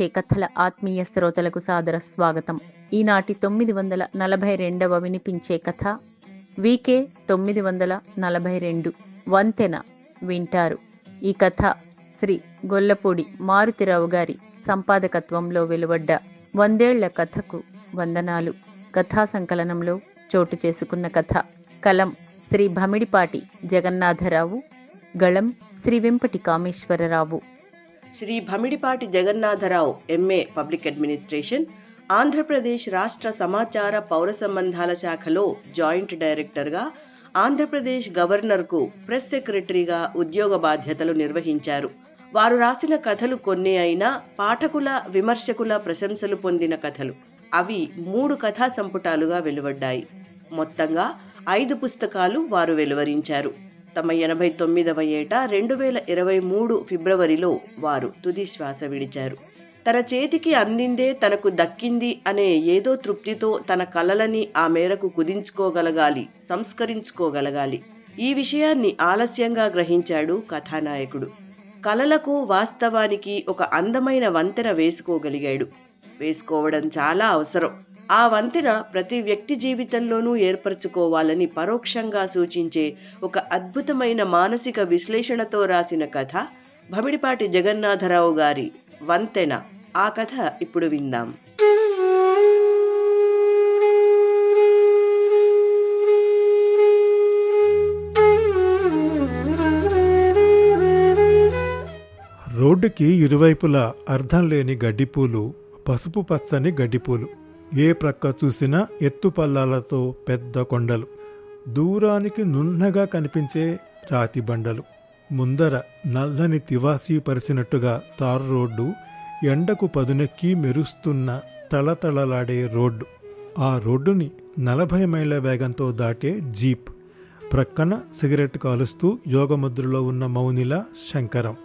వినిపించే కథల ఆత్మీయ శ్రోతలకు సాదర స్వాగతం. ఈనాటి తొమ్మిది వందల నలభై రెండవ వినిపించే కథ వికే తొమ్మిది వందల నలభై రెండు. వంతెన వింటారు. ఈ కథ శ్రీ గొల్లపూడి మారుతిరావు గారి సంపాదకత్వంలో వెలువడ్డ వందేళ్ళ కథకు వందనాలు. కథా సంకలనంలో చోటు చేసుకున్న కథ కలం శ్రీ భమిడిపాటి జగన్నాథరావు గళం Shri Vempati Kameswararao. Shri Bhamidipati Jagannatharao MA public administration Andhra Pradesh రాష్ట్ర సమాచార పౌర సంబంధాల శాఖలో జాయింట్ డైరెక్టర్గా ఆంధ్రప్రదేశ్ గవర్నర్కు ప్రెస్ సెక్రటరీగా ఉద్యోగ బాధ్యతలు నిర్వహించారు. వారు రాసిన కథలు కొన్ని అయినా పాఠకుల విమర్శకుల ప్రశంసలు పొందిన కథలు. అవి మూడు కథా సంపుటాలుగా వెలువడ్డాయి. మొత్తంగా ఐదు పుస్తకాలు వారు వెలువరించారు. తమ ఎనభై తొమ్మిదవ ఏట రెండు వేల ఇరవై మూడు ఫిబ్రవరిలో వారు తుది శ్వాస విడిచారు. తన చేతికి అందిందే తనకు దక్కింది అనే ఏదో తృప్తితో తన కలలని ఆ మేరకు కుదించుకోగలగాలి సంస్కరించుకోగలగాలి. ఈ విషయాన్ని ఆలస్యంగా గ్రహించాడు కథానాయకుడు. కలలకు వాస్తవానికి ఒక అందమైన వంతెన వేసుకోగలిగాడు. వేసుకోవడం చాలా అవసరం. ఆ వంతెన ప్రతి వ్యక్తి జీవితంలోనూ ఏర్పరచుకోవాలని పరోక్షంగా సూచించే ఒక అద్భుతమైన మానసిక విశ్లేషణతో రాసిన కథ భమిడిపాటి జగన్నాథరావు గారి వంతెన. ఆ కథ ఇప్పుడు విందాం. రోడ్డుకి ఇరువైపులా అర్థం లేని గడ్డిపూలు పసుపు పచ్చని గడ్డిపూలు. ఏ ప్రక్క చూసినా ఎత్తుపల్లాలతో పెద్ద కొండలు దూరానికి నున్నగా కనిపించే రాతి బండలు. ముందర నల్లని తివాసీ పరిచినట్టుగా తారు రోడ్డు ఎండకు పదునెక్కి మెరుస్తున్న తళతళలాడే రోడ్డు. ఆ రోడ్డుని నలభై మైళ్ళ వేగంతో దాటే జీప్. ప్రక్కన సిగరెట్ కాలుస్తూ యోగముద్రలో ఉన్న మౌనిల శంకరం.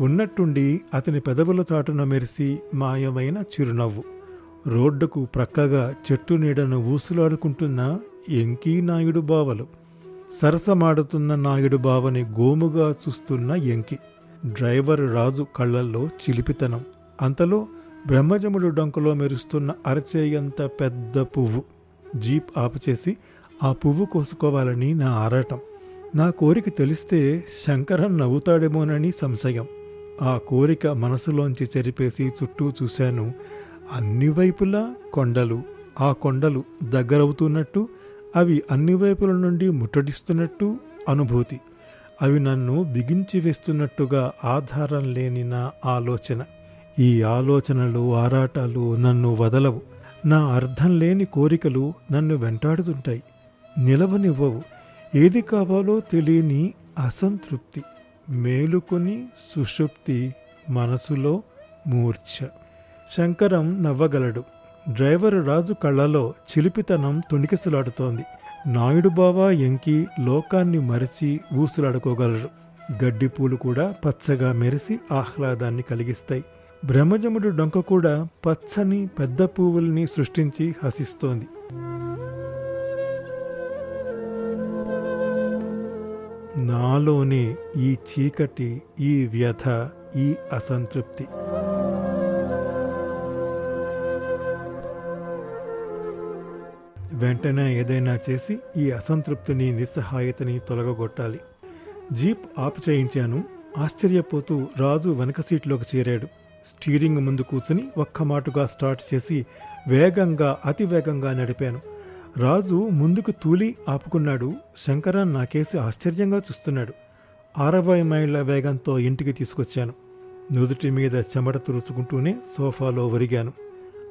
ఉన్నట్టుండి అతని పెదవుల చాటున మెరిసి మాయమైన చిరునవ్వు. రోడ్డుకు ప్రక్కగా చెట్టు నీడను ఊసులాడుకుంటున్న ఎంకీ నాయుడు బావలు. సరసమాడుతున్న నాయుడు బావని గోముగా చూస్తున్న ఎంకి. డ్రైవర్ రాజు కళ్ళల్లో చిలిపితనం. అంతలో బ్రహ్మజముడు డొంకలో మెరుస్తున్న అరచేయంత పెద్ద పువ్వు. జీప్ ఆపుచేసి ఆ పువ్వు కోసుకోవాలని నా ఆరాటం. నా కోరిక తెలిస్తే శంకరన్ నవ్వుతాడేమోనని సంశయం. ఆ కోరిక మనసులోంచి చెరిపేసి చుట్టూ చూశాను. అన్ని వైపులా కొండలు ఆ కొండలు దగ్గరవుతున్నట్టు అవి అన్ని వైపుల నుండి ముట్టడిస్తున్నట్టు అనుభూతి. అవి నన్ను బిగించి వేస్తున్నట్టుగా ఆధారం లేని నా ఆలోచన. ఈ ఆలోచనలు ఆరాటాలు నన్ను వదలవు. నా అర్థం లేని కోరికలు నన్ను వెంటాడుతుంటాయి. నిలవనివ్వవు. ఏది కావాలో తెలియని అసంతృప్తి. మేలుకొని సుషుప్తి మనసులో మూర్ఛ. శంకరం నవ్వగలడు. డ్రైవరు రాజు కళ్ళలో చిలిపితనం తుణికిసలాడుతోంది నాయుడు బావా ఎంకి లోకాన్ని మరిచి ఊసులాడుకోగలరు. గడ్డి పూలు కూడా పచ్చగా మెరిసి ఆహ్లాదాన్ని కలిగిస్తాయి. బ్రహ్మజముడు డొంక కూడా పచ్చని పెద్ద పువ్వుల్ని సృష్టించి హసిస్తోంది. నాలోనే ఈ చీకటి ఈ వ్యధ ఈ అసంతృప్తి. వెంటనే ఏదైనా చేసి ఈ అసంతృప్తిని నిస్సహాయతని తొలగగొట్టాలి. జీప్ ఆపు చేయించాను. ఆశ్చర్యపోతూ రాజు వెనక సీట్లోకి చేరాడు. స్టీరింగ్ ముందు కూర్చుని ఒక్క మాటుగా స్టార్ట్ చేసి వేగంగా అతి వేగంగా నడిపాను. రాజు ముందుకు తూలి ఆపుకున్నాడు. శంకరన్ నాకేసి ఆశ్చర్యంగా చూస్తున్నాడు. అరవై మైళ్ళ వేగంతో ఇంటికి తీసుకొచ్చాను. నుదుటి మీద చెమట తురుచుకుంటూనే సోఫాలో ఒరిగాను.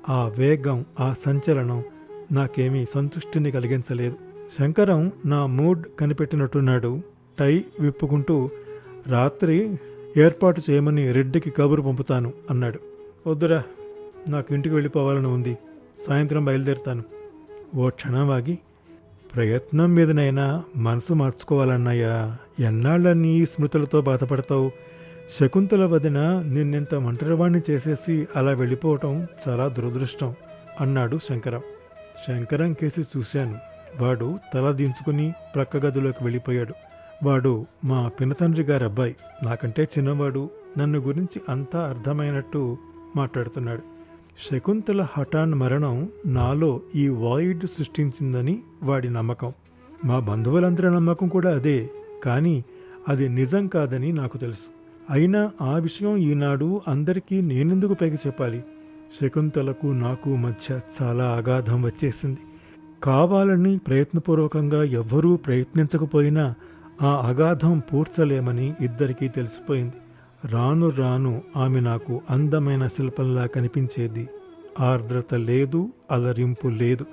ఆ వేగం ఆ సంచలనం నాకేమీ సంతుష్టిని కలిగించలేదు. శంకరం నా మూడ్ కనిపెట్టినట్టున్నాడు. టై విప్పుకుంటూ రాత్రి ఏర్పాటు చేయమని రెడ్డికి కబురు పంపుతాను అన్నాడు. వద్దురా నాకు ఇంటికి వెళ్ళిపోవాలని ఉంది. సాయంత్రం బయలుదేరుతాను. ఓ క్షణం ఆగి ప్రయత్నం మీదనైనా మనసు మార్చుకోవాలన్నయ్యా. ఎన్నాళ్ళని ఈ స్మృతులతో బాధపడతావు? శకుంతల వదిన నిన్నెంత ఒంటరివాణ్ణి చేసేసి అలా వెళ్ళిపోవటం చాలా దురదృష్టం అన్నాడు శంకరం. శంకరం కేసి చూశాను. వాడు తల దించుకుని ప్రక్క గదిలోకి వెళ్ళిపోయాడు. వాడు మా పినతండ్రి గారి అబ్బాయి నాకంటే చిన్నవాడు. నన్ను గురించి అంతా అర్థమైనట్టు మాట్లాడుతున్నాడు. శకుంతల హఠాన్ మరణం నాలో ఈ వాయిడ్ సృష్టించిందని వాడి నమ్మకం. మా బంధువులందరి నమ్మకం కూడా అదే. కానీ అది నిజం కాదని నాకు తెలుసు. అయినా ఆ విషయం ఈనాడు అందరికీ నేనెందుకు పైకి చెప్పాలి? శకుంతలకు నాకు మధ్య చాలా అగాధం వచ్చేసింది. కావాలని ప్రయత్నపూర్వకంగా ఎవ్వరూ ప్రయత్నించకపోయినా ఆ అగాధం పూడ్చలేమని ఇద్దరికీ తెలిసిపోయింది. రాను రాను ఆమె నాకు అందమైన శిల్పంలా కనిపించేది. ఆర్ద్రత లేదు అలరింపు లేదు.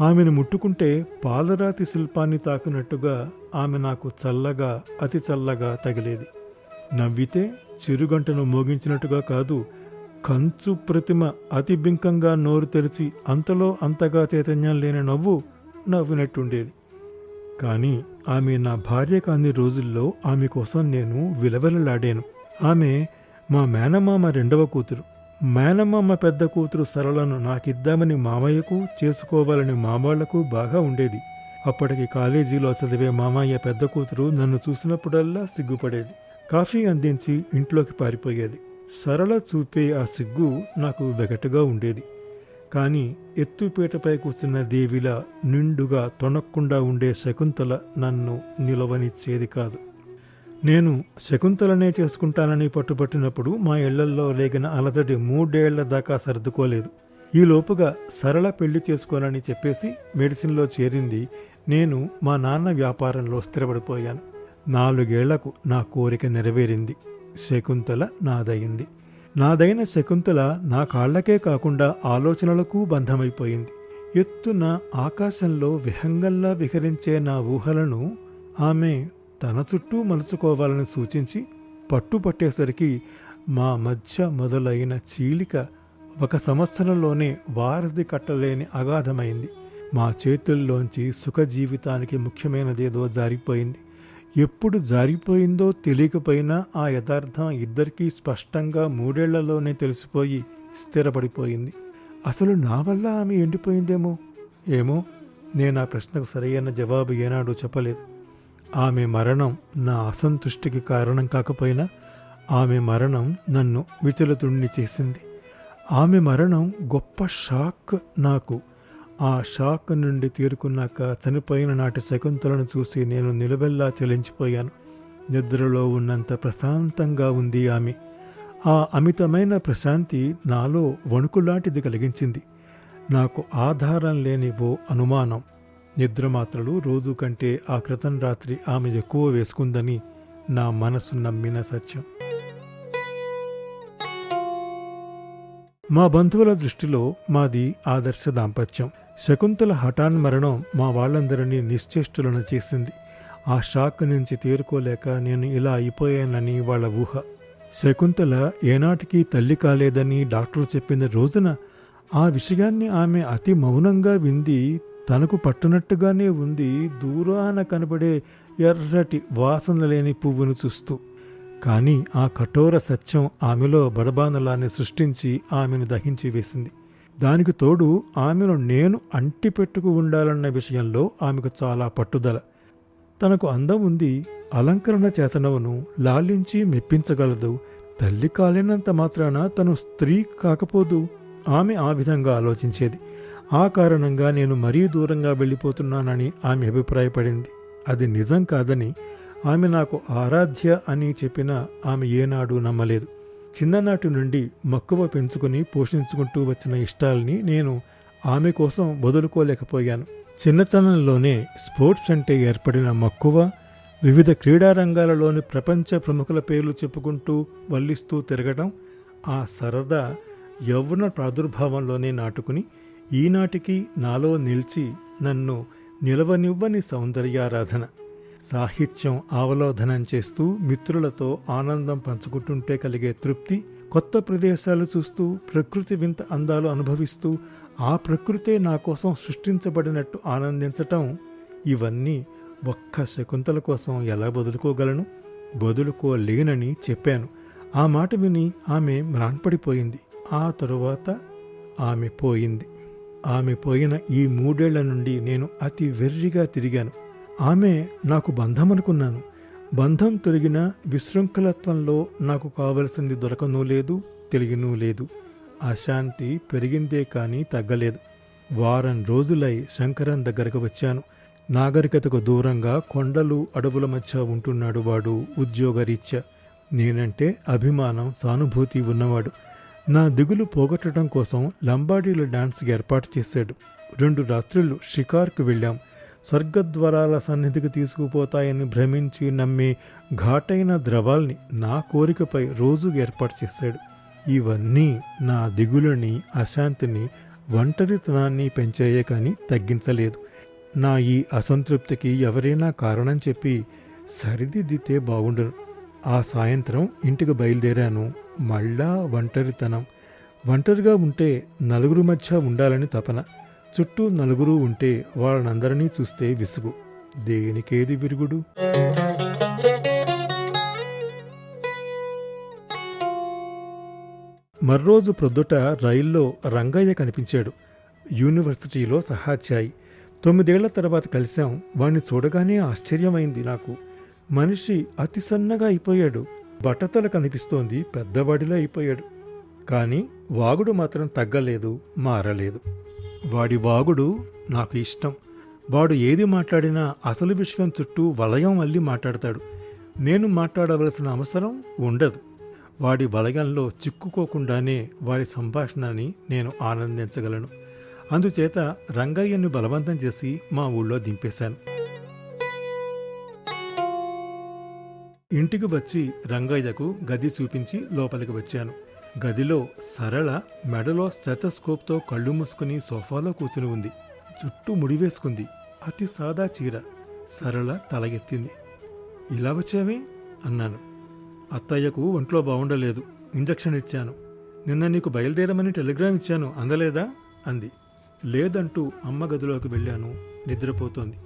ఆమెను ముట్టుకుంటే పాలరాతి శిల్పాన్ని తాకినట్టుగా ఆమె నాకు చల్లగా అతి చల్లగా తగిలేది. నవ్వితే చిరుగంటను మోగించినట్టుగా కాదు కంచు ప్రతిమ అతి బింకంగా నోరు తెరిచి అంతలో అంతగా చైతన్యం లేని నవ్వు నవ్వినట్టుండేది. కానీ ఆమె నా భార్య కాని రోజుల్లో ఆమె కోసం నేను విలవెలలాడాను. ఆమె మా మేనమామ రెండవ కూతురు. మేనమామ పెద్ద కూతురు సరళను నాకిద్దామని మామయ్యకు చేసుకోవాలని మామాళ్ళకు బాగా ఉండేది. అప్పటికి కాలేజీలో చదివే మామయ్య పెద్ద కూతురు నన్ను చూసినప్పుడల్లా సిగ్గుపడేది. కాఫీ అందించి ఇంట్లోకి పారిపోయేది. సరళ చూపే ఆ సిగ్గు నాకు వెగటగా ఉండేది. కానీ ఎత్తుపీటపై కూర్చున్న దేవిలా నిండుగా తొణక్కుండా ఉండే శకుంతల నన్ను నిలవనిచ్చేది కాదు. నేను శకుంతలనే చేసుకుంటానని పట్టుబట్టినప్పుడు మా ఇళ్ళల్లో లేగిన అలజడి మూడేళ్ళ దాకా సర్దుకోలేదు. ఈ లోపుగా సరళ పెళ్ళి చేసుకోనని చెప్పేసి మెడిసిన్లో చేరింది నేను మా నాన్న వ్యాపారంలో స్థిరపడిపోయాను. నాలుగేళ్ళకు నా కోరిక నెరవేరింది. శకుంతల నాదయింది నాదైన శకుంతల నా కాళ్ళకే కాకుండా ఆలోచనలకు బంధమైపోయింది. ఎత్తున ఆకాశంలో విహంగల్లా విహరించే నా ఊహలను ఆమె తన చుట్టూ మలుచుకోవాలని సూచించి పట్టుపట్టేసరికి మా మధ్య మొదలైన చీలిక ఒక సంవత్సరంలోనే వారధి కట్టలేని అగాధమైంది. మా చేతుల్లోంచి సుఖ జీవితానికి ముఖ్యమైనదేదో జారిపోయింది. ఎప్పుడు జారిపోయిందో తెలియకపోయినా ఆ యథార్థం ఇద్దరికీ స్పష్టంగా మూడేళ్ళలోనే తెలిసిపోయి స్థిరపడిపోయింది. అసలు నా వల్ల ఆమె ఎండిపోయిందేమో? ఏమో? నేను ఆ ప్రశ్నకు సరైన జవాబు ఏనాడు చెప్పలేదు. ఆమె మరణం నా అసంతుష్టికి కారణం కాకపోయినా ఆమె మరణం నన్ను విచలితుణ్ణి చేసింది. ఆమె మరణం గొప్ప షాక్ నాకు. ఆ షాక్ నుండి తీరుకున్నాక చనిపోయిన నాటి శకుంతలను చూసి నేను నిలబెల్లా చెలించిపోయాను. నిద్రలో ఉన్నంత ప్రశాంతంగా ఉంది ఆమె. ఆ అమితమైన ప్రశాంతి నాలో వణుకులాంటిది కలిగించింది. నాకు ఆధారం లేని ఓ అనుమానం. నిద్ర మాత్రలు రోజు కంటే ఆ క్రితం రాత్రి ఆమె ఎక్కువ వేసుకుందని నా మనసు నమ్మిన సత్యం. మా బంధువుల దృష్టిలో మాది ఆదర్శ దాంపత్యం. శకుంతల హఠాన్ మరణం మా వాళ్ళందరినీ నిశ్చేష్టులను చేసింది. ఆ షాక్ నుంచి తేరుకోలేక నేను ఇలా అయిపోయానని వాళ్ళ ఊహ. శకుంతల ఏనాటికి తల్లి కాలేదని డాక్టర్ చెప్పిన రోజున ఆ విషయాన్ని ఆమె అతి మౌనంగా వింది తనకు పట్టునట్టుగానే ఉంది దూరాన కనబడే ఎర్రటి వాసన లేని పువ్వును చూస్తూ. కానీ ఆ కఠోర సత్యం ఆమెలో బడబానలాన్ని సృష్టించి ఆమెను దహించి వేసింది. దానికి తోడు ఆమెను నేను అంటిపెట్టుకు ఉండాలన్న విషయంలో ఆమెకు చాలా పట్టుదల. తనకు అందం ఉంది అలంకరణ చేతనవును లాలించి మెప్పించగలదు. తల్లి కాలేనంత మాత్రాన తను స్త్రీ కాకపోదు ఆమె ఆ విధంగా ఆలోచించేది. ఆ కారణంగా నేను మరీ దూరంగా వెళ్ళిపోతున్నానని ఆమె అభిప్రాయపడింది. అది నిజం కాదని ఆమె నాకు ఆరాధ్య అని చెప్పినా ఆమె ఏనాడు నమ్మలేదు. చిన్ననాటి నుండి మక్కువ పెంచుకుని పోషించుకుంటూ వచ్చిన ఇష్టాలని నేను ఆమె కోసం వదులుకోలేకపోయాను. చిన్నతనంలోనే స్పోర్ట్స్ అంటే ఏర్పడిన మక్కువ వివిధ క్రీడా రంగాలలోని ప్రపంచ ప్రముఖుల పేర్లు చెప్పుకుంటూ వల్లిస్తూ తిరగడం ఆ సరదా యవ్వన ప్రాదుర్భావంలోనే నాటుకుని ఈనాటికి నాలో నిలిచి నన్ను నిలవనివ్వని సౌందర్యారాధన. సాహిత్యం అవలోధనం చేస్తూ మిత్రులతో ఆనందం పంచుకుంటుంటే కలిగే తృప్తి కొత్త ప్రదేశాలు చూస్తూ ప్రకృతి వింత అందాలు అనుభవిస్తూ ఆ ప్రకృతే నా కోసం సృష్టించబడినట్టు ఆనందించటం ఇవన్నీ ఒక్క శకుంతల కోసం ఎలా బదులుకోగలను? బదులుకోలేనని చెప్పాను. ఆ మాట విని ఆమె మ్రాన్పడిపోయింది. ఆ తరువాత ఆమె పోయింది. ఆమె పోయిన ఈ మూడేళ్ళ నుండి నేను అతి వెర్రిగా తిరిగాను. ఆమె నాకు బంధం అనుకున్నాను బంధం తొలగిన విశృంఖలత్వంలో నాకు కావలసింది దొరకనూ లేదు తెలియనూ లేదు. అశాంతి పెరిగిందే కానీ తగ్గలేదు. వారం రోజులై శంకరన్ దగ్గరకు వచ్చాను. నాగరికతకు దూరంగా కొండలు అడవుల మధ్య ఉంటున్నాడు వాడు ఉద్యోగరీత్యా. నేనంటే అభిమానం సానుభూతి ఉన్నవాడు. నా దిగులు పోగొట్టడం కోసం లంబాడీల డాన్స్కి ఏర్పాటు చేశాడు. రెండు రాత్రులు షికార్కు వెళ్ళాం. స్వర్గద్వారాల సన్నిధికి తీసుకుపోతాయని భ్రమించి నమ్మే ఘాటైన ద్రవాల్ని నా కోరికపై రోజు ఏర్పాటు చేశాడు. ఇవన్నీ నా దిగులని అశాంతిని ఒంటరితనాన్ని పెంచాయే కానీ తగ్గించలేదు. నా ఈ అసంతృప్తికి ఎవరైనా కారణం చెప్పి సరిదిద్దితే బాగుండను. ఆ సాయంత్రం ఇంటికి బయలుదేరాను. మళ్ళా ఒంటరితనం. ఒంటరిగా ఉంటే నలుగురు మధ్య ఉండాలని తపన. చుట్టూ నలుగురు ఉంటే వాళ్ళనందరినీ చూస్తే విసుగు. దేనికేది విరుగుడు? మర్రోజు ప్రొద్దుట రైల్లో రంగయ్య కనిపించాడు. యూనివర్సిటీలో సహాధ్యాయి. తొమ్మిదేళ్ళ తర్వాత కలిశాం. వాణ్ణి చూడగానే ఆశ్చర్యమైంది నాకు. మనిషి అతి సన్నగా అయిపోయాడు. బట్టతల కనిపిస్తోంది. పెద్దవాడిలో అయిపోయాడు. కానీ వాగుడు మాత్రం తగ్గలేదు మారలేదు. వాడి బాగుడు నాకు ఇష్టం. వాడు ఏది మాట్లాడినా అసలు విషయం చుట్టూ వలయం అల్లి మాట్లాడతాడు. నేను మాట్లాడవలసిన అవసరం ఉండదు. వాడి వలయంలో చిక్కుకోకుండానే వాడి సంభాషణని నేను ఆనందించగలను. అందుచేత రంగయ్యను బలవంతం చేసి మా ఊళ్ళో దింపేశాను. ఇంటికి వచ్చి రంగయ్యకు గది చూపించి లోపలికి వచ్చాను. గదిలో సరళ మెడలో స్టెథస్కోప్తో కళ్ళు మూసుకుని సోఫాలో కూర్చుని ఉంది. జుట్టు ముడివేసుకుంది. అతి సాదా చీర. సరళ తల ఎత్తింది ఇలా వచ్చావే? అన్నాను. అత్తయ్యకు ఒంట్లో బాగుండలేదు ఇంజక్షన్ ఇచ్చాను. నిన్న నీకు బయలుదేరమని టెలిగ్రామ్ ఇచ్చాను. అందలేదా? అంది. లేదంటూ అమ్మ గదిలోకి వెళ్ళాను. నిద్రపోతోంది.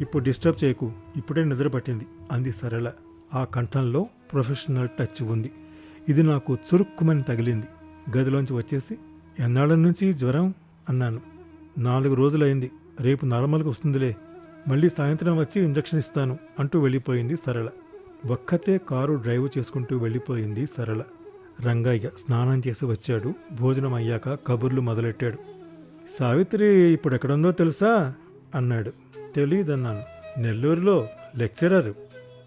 ఇప్పుడు డిస్టర్బ్ చేయకు. ఇప్పుడే నిద్ర పట్టింది అంది సరళ. ఆ కంఠంలో ప్రొఫెషనల్ టచ్ ఉంది. ఇది నాకు చురుక్కుమని తగిలింది. గదిలోంచి వచ్చేసి ఎన్నాళ్ళ నుంచి జ్వరం? అన్నాను. నాలుగు రోజులైంది. రేపు నార్మల్గా వస్తుందిలే. మళ్ళీ సాయంత్రం వచ్చి ఇంజక్షన్ ఇస్తాను అంటూ వెళ్ళిపోయింది సరళ. ఒక్కతే కారు డ్రైవ్ చేసుకుంటూ వెళ్ళిపోయింది సరళ. రంగయ్య స్నానం చేసి వచ్చాడు. భోజనం అయ్యాక కబుర్లు మొదలెట్టాడు. సావిత్రి ఇప్పుడు ఎక్కడుందో తెలుసా? అన్నాడు. తెలియదన్నాను నెల్లూరులో లెక్చరర్.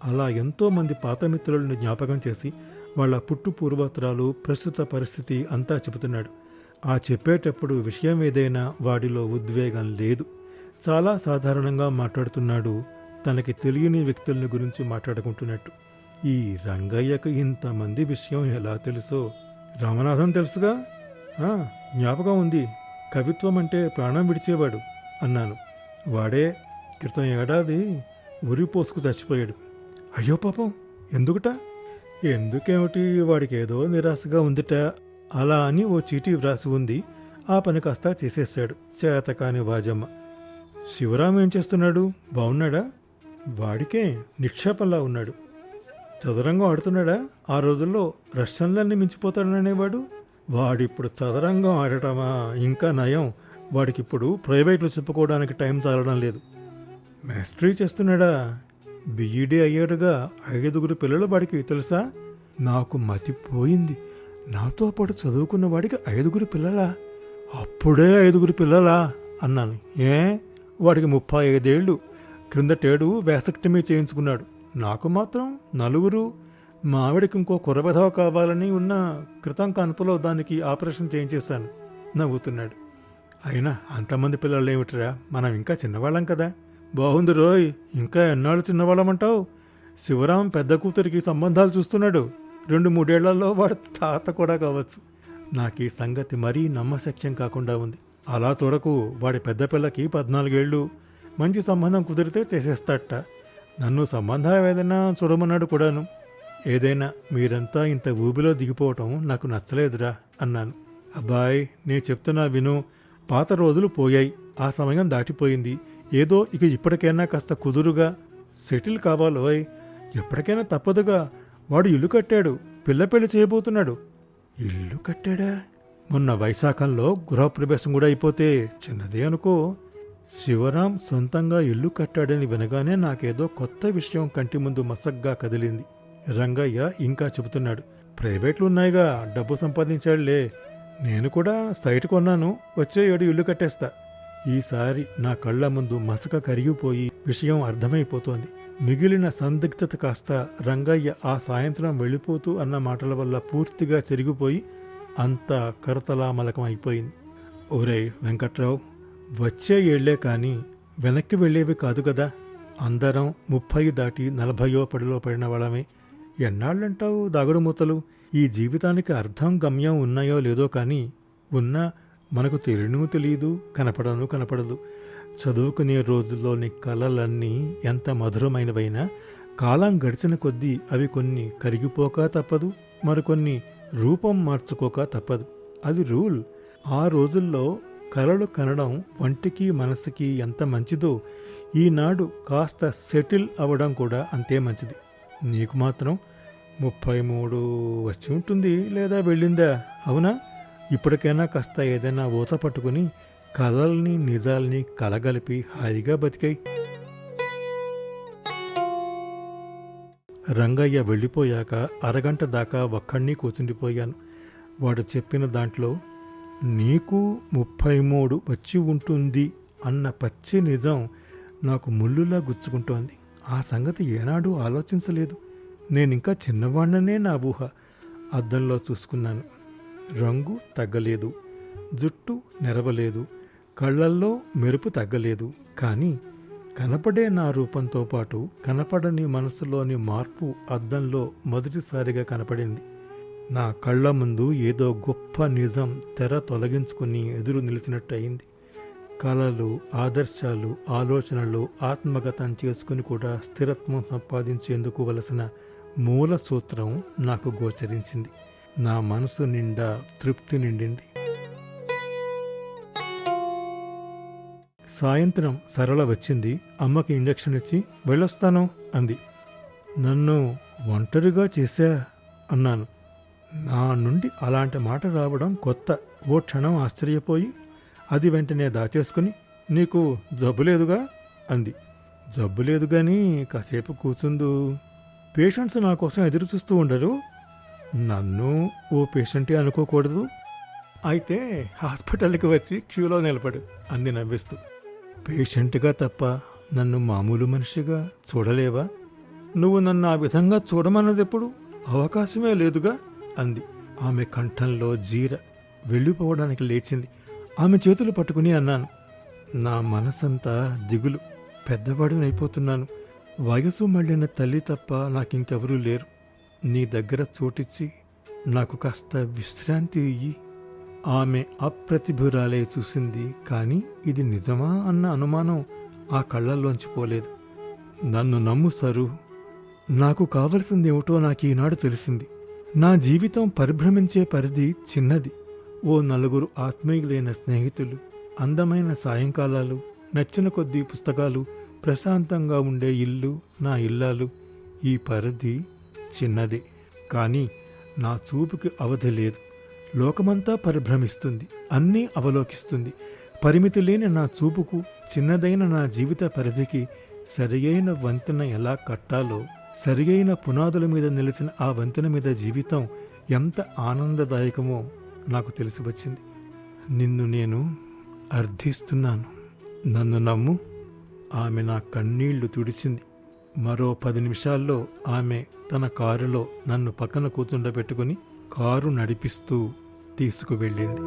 అలా ఎంతోమంది పాత మిత్రులను జ్ఞాపకం చేసి వాళ్ళ పుట్టు పూర్వోత్తరాలు ప్రస్తుత పరిస్థితి అంతా చెబుతున్నాడు. ఆ చెప్పేటప్పుడు విషయం ఏదైనా వాడిలో ఉద్వేగం లేదు. చాలా సాధారణంగా మాట్లాడుతున్నాడు. తనకి తెలియని వ్యక్తుల గురించి మాట్లాడుకుంటున్నట్టు. ఈ రంగయ్యకు ఇంతమంది విషయం ఎలా తెలుసో? రామనాథం తెలుసుగా? జ్ఞాపకం ఉంది. కవిత్వం అంటే ప్రాణం విడిచేవాడు అన్నాను. వాడే క్రితం ఏడాది ఉరి పోసుకు చచ్చిపోయాడు. అయ్యో పాపం ఎందుకుట? ఎందుకేమిటి? వాడికి ఏదో నిరాశగా ఉందిట. అలా అని ఓ చీటీ వ్రాసి ఉంది. ఆ పని కాస్త చేసేసాడు చేతకాని వాజమ్మ. శివరాం ఏం చేస్తున్నాడు? బాగున్నాడా వాడికే నిక్షేపంలా ఉన్నాడు. చదరంగం ఆడుతున్నాడా? ఆ రోజుల్లో రష్యన్లన్నీ మించిపోతాడనేవాడు వాడిప్పుడు చదరంగం ఆడటమా? ఇంకా నయం. వాడికిప్పుడు ప్రైవేట్లో చెప్పుకోవడానికి టైం చాలడం లేదు. మాస్టరీ చేస్తున్నాడా? బీఈడీ అయ్యాడుగా ఐదుగురు పిల్లల వాడికి తెలుసా? నాకు మతిపోయింది నాతో పాటు చదువుకున్న వాడికి ఐదుగురు పిల్లలా? అప్పుడే ఐదుగురు పిల్లలా? అన్నాను. ఏ? వాడికి ముప్పై ఐదేళ్ళు. క్రిందటేడు వ్యాసక్టమీ చేయించుకున్నాడు. నాకు మాత్రం నలుగురు. మా ఆవిడకి ఇంకో కుర్రబెధవ కావాలని ఉన్న క్రితం కనుపలో దానికి ఆపరేషన్ చేయించేశాను. నవ్వుతున్నాడు. అయినా అంతమంది పిల్లలు ఏమిటిరా మనం ఇంకా చిన్నవాళ్ళం కదా. బాగుంది రోయ్ ఇంకా ఎన్నాళ్ళు చిన్నవాళ్ళమంటావు? శివరాం పెద్ద కూతురికి సంబంధాలు చూస్తున్నాడు. రెండు మూడేళ్ళలో వాడు తాత కూడా కావచ్చు. నాకు ఈ సంగతి మరీ నమ్మశక్యం కాకుండా ఉంది. అలా చూడకు వాడి పెద్ద పిల్లకి పద్నాలుగేళ్ళు. మంచి సంబంధం కుదిరితే చేసేస్తాడట నన్ను సంబంధం ఏదైనా చూడమన్నాడు కూడాను. ఏదైనా మీరంతా ఇంత ఊబిలో దిగిపోవటం నాకు నచ్చలేదురా అన్నాను. అబ్బాయ్ నేను చెప్తున్నా విను. పాత రోజులు పోయాయి. ఆ సమయం దాటిపోయింది. ఏదో ఇక ఇప్పటికైనా కాస్త కుదురుగా సెటిల్ కావాలోయ్ ఎప్పటికైనా తప్పదుగా. వాడు ఇల్లు కట్టాడు పిల్ల పెళ్ళి చేయబోతున్నాడు. ఇల్లు కట్టాడా? మొన్న వైశాఖంలో గృహప్రవేశం కూడా అయిపోతే చిన్నదే అనుకో. శివరాం సొంతంగా ఇల్లు కట్టాడని వినగానే నాకేదో కొత్త విషయం కంటి ముందు మసగ్గా కదిలింది. రంగయ్య ఇంకా చెబుతున్నాడు ప్రైవేట్లు ఉన్నాయిగా డబ్బు సంపాదించాడులే. నేను కూడా సైట్ కొన్నాను వచ్చే ఏడు ఇల్లు కట్టేస్తా. ఈసారి నా కళ్ళ ముందు మసక కరిగిపోయి విషయం అర్థమైపోతోంది. మిగిలిన సందిగ్ధత కాస్త రంగయ్య ఆ సాయంత్రం వెళ్ళిపోతూ అన్న మాటల వల్ల పూర్తిగా చెరిగిపోయి అంతా కరతలామలకం అయిపోయింది ఒరే వెంకట్రావు వచ్చే ఏళ్ళే కానీ వెనక్కి వెళ్ళేవి కాదు కదా. అందరం ముప్పై దాటి నలభయో పడిలో పడిన వాళ్ళమే. ఎన్నాళ్ళంటావు దాగుడుమూతలు? ఈ జీవితానికి అర్థం గమ్యం ఉన్నాయో లేదో కానీ ఉన్నా మనకు తెలియను తెలియదు కనపడను కనపడదు. చదువుకునే రోజుల్లోని కళలన్నీ ఎంత మధురమైనవైనా కాలం గడిచిన కొద్దీ అవి కొన్ని కరిగిపోక తప్పదు మరికొన్ని రూపం మార్చుకోక తప్పదు. అది రూల్. ఆ రోజుల్లో కలలు కనడం వంటికి మనసుకి ఎంత మంచిదో ఈనాడు కాస్త సెటిల్ అవ్వడం కూడా అంతే మంచిది. నీకు మాత్రం ముప్పై మూడు వచ్చి ఉంటుంది లేదా వెళ్ళిందా? అవునా? ఇప్పటికైనా కాస్త ఏదైనా ఊత పట్టుకుని కథల్ని నిజాల్ని కలగలిపి హాయిగా బతికాయి. రంగయ్య వెళ్ళిపోయాక అరగంట దాకా ఒక్కడిని కూర్చుండిపోయాను. వాడు చెప్పిన దాంట్లో నీకు ముప్పై మూడు వచ్చి ఉంటుంది అన్న పచ్చి నిజం నాకు ముల్లులా గుచ్చుకుంటోంది. ఆ సంగతి ఏనాడూ ఆలోచించలేదు. నేనింకా చిన్నవాణ్ణనే నా ఊహ అద్దంలో చూసుకున్నాను. రంగు తగ్గలేదు జుట్టు నెరవలేదు కళ్ళల్లో మెరుపు తగ్గలేదు. కానీ కనపడే నా రూపంతో పాటు కనపడని మనసులోని మార్పు అద్దంలో మొదటిసారిగా కనపడింది. నా కళ్ళ ముందు ఏదో గొప్ప నిజం తెర తొలగించుకుని ఎదురు నిలిచినట్టు అయింది కళలు ఆదర్శాలు ఆలోచనలు ఆత్మగతం చేసుకుని కూడా స్థిరత్వం సంపాదించేందుకు వలసిన మూల సూత్రం నాకు గోచరించింది. నా మనసు నిండా తృప్తి నిండింది. సాయంత్రం సరళ వచ్చింది. అమ్మకి ఇంజక్షన్ ఇచ్చి వెళ్ళొస్తాను అంది. నన్ను ఒంటరిగా చేశా అన్నాను. నా నుండి అలాంటి మాట రావడం కొత్త. ఓ క్షణం ఆశ్చర్యపోయి అది వెంటనే దాచేసుకుని నీకు జబ్బు లేదుగా అంది. జబ్బు లేదు కాసేపు కూర్చుందు పేషెంట్స్ నా కోసం ఎదురు చూస్తూ ఉండరు. నన్ను ఓ పేషెంటే అనుకోకూడదు. అయితే హాస్పిటల్కి వచ్చి క్యూలో నిలబడు అంది నవ్విస్తూ. పేషెంట్గా తప్ప నన్ను మామూలు మనిషిగా చూడలేవా? నువ్వు నన్ను ఆ విధంగా చూడమన్నది ఎప్పుడు అవకాశమే లేదుగా? అంది. ఆమె కంఠంలో జీర వెళ్ళిపోవడానికి లేచింది. ఆమె చేతులు పట్టుకుని అన్నాను. నా మనసంతా దిగులు పెద్దవాడినైపోతున్నాను. వయసు మళ్ళిన తల్లి తప్ప నాకింకెవరూ లేరు. నీ దగ్గర చోటిచ్చి నాకు కాస్త విశ్రాంతి ఇయ్యి. ఆమె అప్రతిభురాలే చూసింది కానీ ఇది నిజమా అన్న అనుమానం ఆ కళ్ళల్లోంచి పోలేదు. నన్ను నమ్ము సరు. నాకు కావలసిందేమిటో నాకు ఈనాడు తెలిసింది. నా జీవితం పరిభ్రమించే పరిధి చిన్నది. ఓ నలుగురు ఆత్మీయులైన స్నేహితులు అందమైన సాయంకాలాలు నచ్చిన కొద్దీ పుస్తకాలు ప్రశాంతంగా ఉండే ఇల్లు నా ఇల్లాలు ఈ పరిధి చిన్నదే. కానీ నా చూపుకి అవధి లేదు. లోకమంతా పరిభ్రమిస్తుంది. అన్నీ అవలోకిస్తుంది. పరిమితి లేని నా చూపుకు చిన్నదైన నా జీవిత పరిధికి సరియైన వంతెన ఎలా కట్టాలో సరియైన పునాదుల మీద నిలిచిన ఆ వంతెన మీద జీవితం ఎంత ఆనందదాయకమో నాకు తెలిసి వచ్చింది. నిన్ను నేను అర్థిస్తున్నాను. నన్ను నమ్ము. ఆమె నా కన్నీళ్ళు తుడిచింది. మరో పది నిమిషాల్లో ఆమె తన కారులో నన్ను పక్కన కూర్చుండబెట్టుకుని కారు నడిపిస్తూ తీసుకువెళ్ళింది.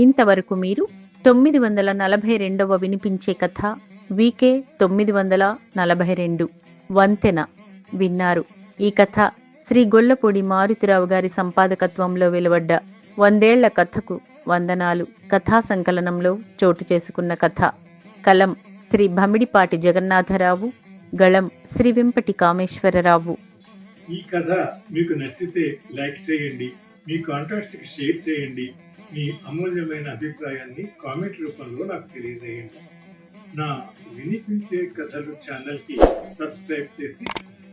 ఇంతవరకు మీరు తొమ్మిది వందల నలభై రెండవ వినిపించే కథ వీకే తొమ్మిది వందల నలభై రెండు వంతెన. విన్నారు. ఈ కథ శ్రీ గొల్లపూడి మారుతిరావు గారి సంపాదకత్వంలో వెలువడ్డ వందేళ్ళ కథకు వందనాలు. కథా సంకలనంలో చోటు చేసుకున్న కథ. కలం శ్రీ భమిడిపాటి జగన్నాథరావు గళం శ్రీ వెంపటి కామేశ్వరరావు ఈ కథ మీకు నచ్చితే లైక్ చేయండి మీ కాంటాక్ట్స్కి షేర్ చేయండి మీ అమూల్యమైన అభిప్రాయాన్ని కామెంట్ రూపంలో నాకు తెలియజేయండి. నా వినిపించే కథలు ఛానల్కి సబ్స్క్రైబ్ చేసి